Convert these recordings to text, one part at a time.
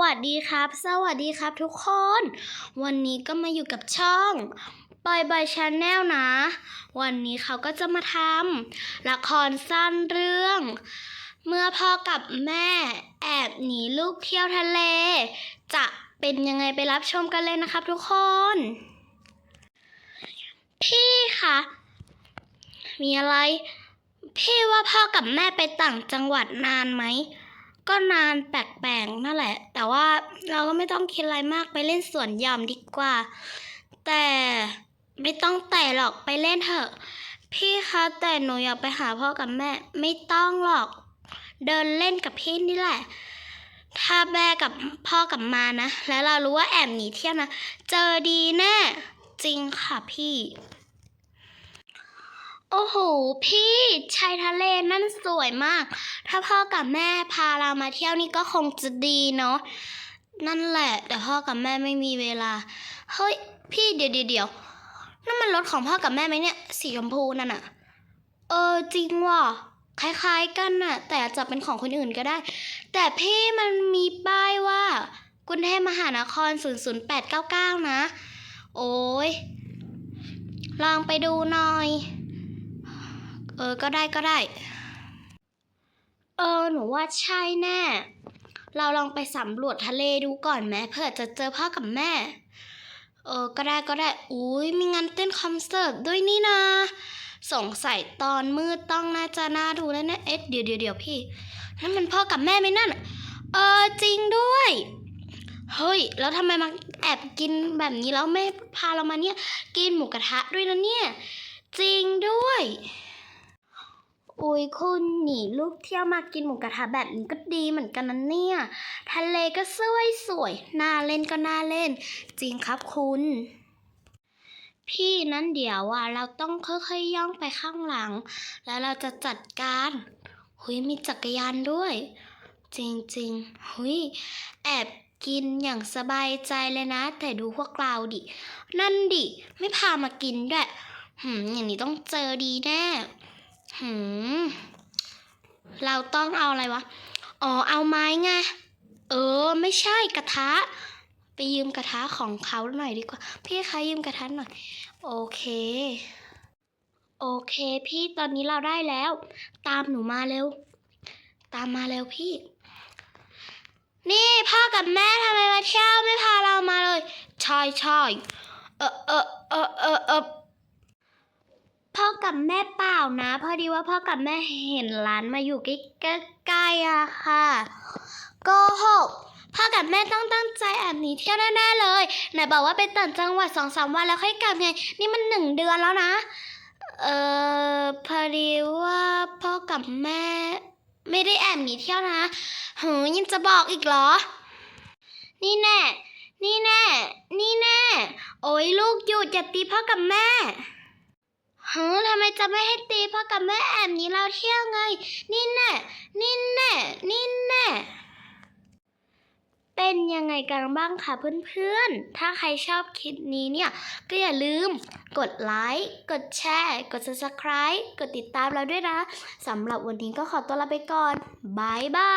วัสดีครับ สวัสดีครับทุกคน วันนี้ก็มาอยู่กับช่องบอยบอยชาแนลนะ วันนี้เขาก็จะมาทำละครสั้นเรื่อง เมื่อพ่อกับแม่แอบหนีลูกเที่ยวทะเล จะเป็นยังไงไปรับชมกันเลยนะครับทุกคน พี่คะมีอะไร พี่ว่าพ่อกับแม่ไปต่างจังหวัดนานไหม ก็นานแปลกๆนั่นแหละ แต่ว่าเราก็ไม่ต้องคิดอะไรมากไปเล่นสวนหย่อมดีกว่า แต่ไม่ต้องแต่หรอกไปเล่นเถอะ พี่คะแต่หนูอยากไปหาพ่อกับแม่ ไม่ต้องหรอก เดินเล่นกับพี่นี่แหละ ถ้าแม่กับพ่อกลับมานะ แล้วเรารู้ว่าแอบหนีเที่ยวนะ เจอดีแน่ จริงค่ะพี่ โอ้โห พี่ชายทะเลนั่นสวยมาก ถ้าพ่อกับแม่พาเรามาเที่ยวนี่ก็คงจะดีเนาะนั่นแหละ แต่พ่อกับแม่ไม่มีเวลา เฮ้ย พี่เดี๋ยวเดี๋ยวนั่นมันรถของพ่อกับแม่ไหมเนี่ย สีชมพูนั่นอะเออจริงว่ะคล้ายๆกันน่ะ แต่อาจจะเป็นของคนอื่นก็ได้ แต่พี่มันมีป้ายว่ากรุงเทพมหานคร 00899 นะ โอ้ยลองไปดูหน่อย เออ ก็ได้ก็ได้ เออ หนูว่าใช่แน่ เราลองไปสำรวจทะเลดูก่อนไหมเพื่อจะเจอพ่อกับแม่ เออ ก็ได้ก็ได้ อุ้ยมีงานเต้นคอนเสิร์ตด้วยนี่นะ สงสัยตอนมืดต้องน่าจะน่าดูแล้วนะเอ๊ะเดี๋ยวเดี๋ยวเดี๋ยวพี่ นั่นมันพ่อกับแม่ไหมนั่น เออ จริงด้วย เฮ้ย แล้วทำไมมาแอบกินแบบนี้แล้วแม่พาเรามาเนี่ย กินหมูกระทะด้วยนะเนี่ย จริงด้วย อุ้ยคุณหนีลูกเที่ยวมากินหมูกระทะแบบนี้ก็ดีเหมือนกันนะเนี่ย ทะเลก็สวยสวยน่าเล่นก็น่าเล่น จริงครับคุณ พี่นั้นเดี๋ยวอะเราต้องค่อยๆย่องไปข้างหลัง แล้วเราจะจัดการหุยมีจักรยานด้วย จริงๆหุยแอบกินอย่างสบายใจเลยนะ แต่ดูพวกเราดิ นั่นดิ ไม่พามากินด้วยหืมอย่างนี้ต้องเจอดีแน่ หืม เราต้องเอาอะไรวะ อ๋อ เอาไม้ไง เออ ไม่ใช่กระทะ ไปยืมกระทะของเขาหน่อยดีกว่า พี่คะยืมกระทะหน่อย โอเค โอเค พี่ตอนนี้เราได้แล้ว ตามหนูมาเร็ว ตามมาเร็วพี่ นี่พ่อกับแม่ทำไมมาเที่ยวไม่พาเรามาเลยช่ใช่เออเออเออเออเออ กับแม่เปล่านะ พอดีว่าพ่อกับแม่เห็นร้านมาอยู่ใกล้ๆอะค่ะโกหกพ่อกับแม่ต้องตั้งใจแอบหนีเที่ยวแน่ๆเลยไหนบอกว่าไปต่างจังหวัดสองสามวันแล้วค่อยกลับไงนี่มันหนึ่งเดือนแล้วนะ เออพอดีว่าพ่อกับแม่ ไม่ได้แอบหนีเที่ยวนะเฮ้ยยังจะบอกอีกเหรอ นี่แน่ นี่แน่ นี่แน่ โอ้ยลูกหยุดอย่าตีพ่อกับแม่ ฮ้ยทำไมจะไม่ให้ตีพ่อกับแม่แอบหนีเราเที่ยวไง นี่แน่ นี่แน่ นี่แน่ เป็นยังไงกันบ้างคะเพื่อนๆ ถ้าใครชอบคลิปนี้เนี่ย ก็อย่าลืมกดไลค์ กดแชร์ กด subscribe กดติดตามเราด้วยนะ สำหรับวันนี้ก็ขอตัวลาไปก่อนบายบา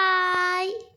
ย